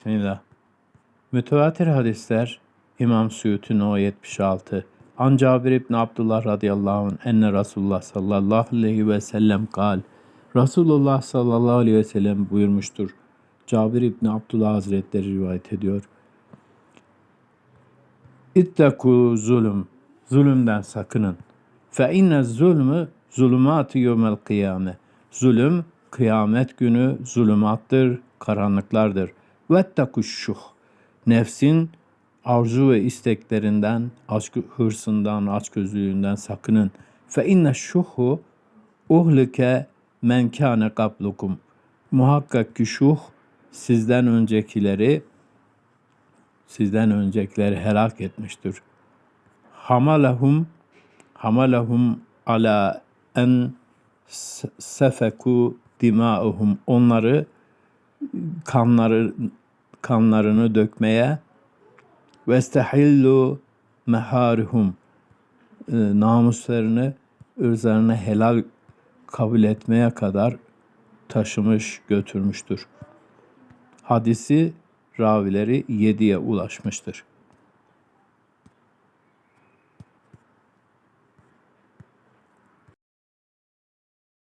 Bismillah. Mütevatir hadisler İmam Suyuti No 76 An Cabir İbni Abdullah radıyallahu anh enne Resulullah sallallahu aleyhi ve sellem kal Resulullah sallallahu aleyhi ve sellem buyurmuştur. Cabir İbni Abdullah Hazretleri rivayet ediyor. İttaku zulüm. Zulümden sakının. Fe inne zulmü zulümatı yevmel kıyame. Zulüm kıyamet günü zulümattır, karanlıklardır. Vettaku şuh. Nefsin arzu ve isteklerinden, aç hırsından, açgözlülüğünden sakının. Fe inne şuhu uhlike men kâne kablukum. Muhakkak ki şuh sizden öncekileri sizden öncekileri helak etmiştir. Hamalahum hamalahum ala en sefeku dima'uhum onları kanları kanlarını dökmeye ve istehillu meharihum e, namuslarını ırzlarını helal kabul etmeye kadar taşımış götürmüştür. Hadisi ravileri yediye ulaşmıştır.